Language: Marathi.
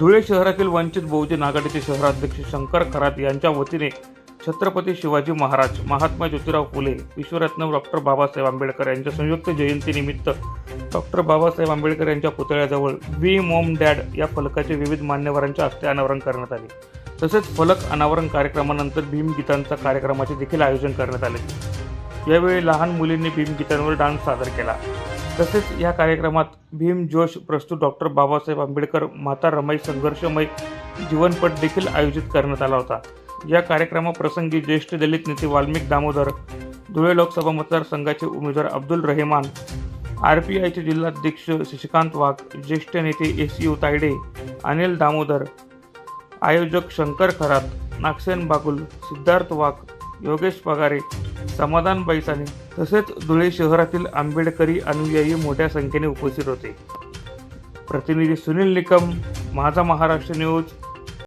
धुळे शहरातील वंचित बहुजन आघाडीचे शहराध्यक्ष शंकर खरात यांच्या वतीने छत्रपती शिवाजी महाराज महात्मा ज्योतिराव फुले विश्वरत्न डॉक्टर बाबासाहेब आंबेडकर यांच्या संयुक्त जयंतीनिमित्त डॉक्टर बाबासाहेब आंबेडकर यांच्या पुतळ्याजवळ वी मोम डॅड या फलकाचे विविध मान्यवरांच्या हस्ते अनावरण करण्यात आले. तसेच फलक अनावरण कार्यक्रमानंतर भीमगीतांचा कार्यक्रमाचे देखील आयोजन करण्यात आले. यावेळी लहान मुलींनी भीमगीतांवर डान्स सादर केला. तसेच या कार्यक्रमात भीम जोश प्रस्तुत डॉक्टर बाबासाहेब आंबेडकर माता रमाई संघर्षमय जीवनपट देखील आयोजित करण्यात आला होता. या कार्यक्रमाप्रसंगी ज्येष्ठ दलित नेते वाल्मिक दामोदर धुळे लोकसभा मतदारसंघाचे उमेदवार अब्दुल रहमान आर पी आयचे जिल्हाध्यक्ष शशिकांत वाघ ज्येष्ठ नेते एस यू तायडे अनिल दामोदर आयोजक शंकर खरात नागसेन बागुल सिद्धार्थ वाघ योगेश पगारे समाधान बैसाने तसेच धुळे शहरातील आंबेडकरी अनुयायी मोठ्या संख्येने उपस्थित होते. प्रतिनिधी सुनील निकम माझा महाराष्ट्र न्यूज